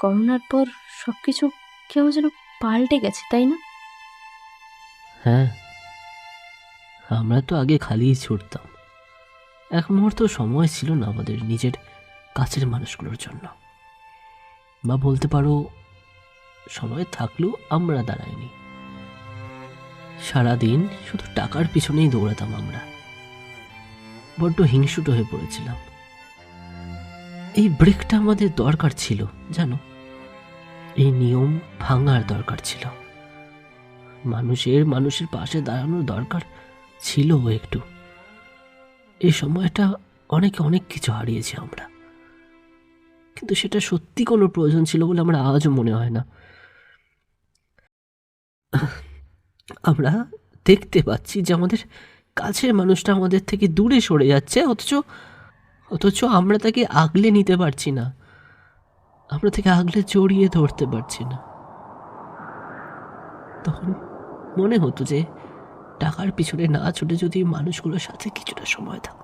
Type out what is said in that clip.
করোনার পর সব কিছু কেউ যেন পাল্টে গেছে, তাই না? হ্যাঁ আমরা তো আগে খালিই ছুটতাম। এক মুহূর্ত সময় ছিল না আমাদের নিজের কাছের মানুষগুলোর জন্য। বা বলতে পারো, সময় থাকলেও আমরা দাঁড়াইনি। সারাদিন শুধু টাকার পিছনেই দৌড়াতাম আমরা। বড্ড হিংসুট হয়ে পড়েছিলাম। এই ব্রেকটা আমাদের দরকার ছিল, জানো? এই নিয়ম ভাঙার দরকার ছিল। মানুষের মানুষের পাশে দাঁড়ানোর দরকার ছিল একটু। এই সময়টা অনেকে অনেক কিছু হারিয়েছি আমরা। কিন্তু সেটা সত্যি কোনো প্রয়োজন ছিল বলে আমার আজও মনে হয় না। আমরা দেখতে পাচ্ছি যে আমাদের কাছের মানুষটা আমাদের থেকে দূরে সরে যাচ্ছে, অথচ অথচ আমরা তাকে আগলে নিতে পারছি না। আমরা তাকে আগলে জড়িয়ে ধরতে পারছি না। তখন মনে হতো যে, টাকার পিছনে না ছুটে যদি মানুষগুলোর সাথে কিছুটা সময় থাকতাম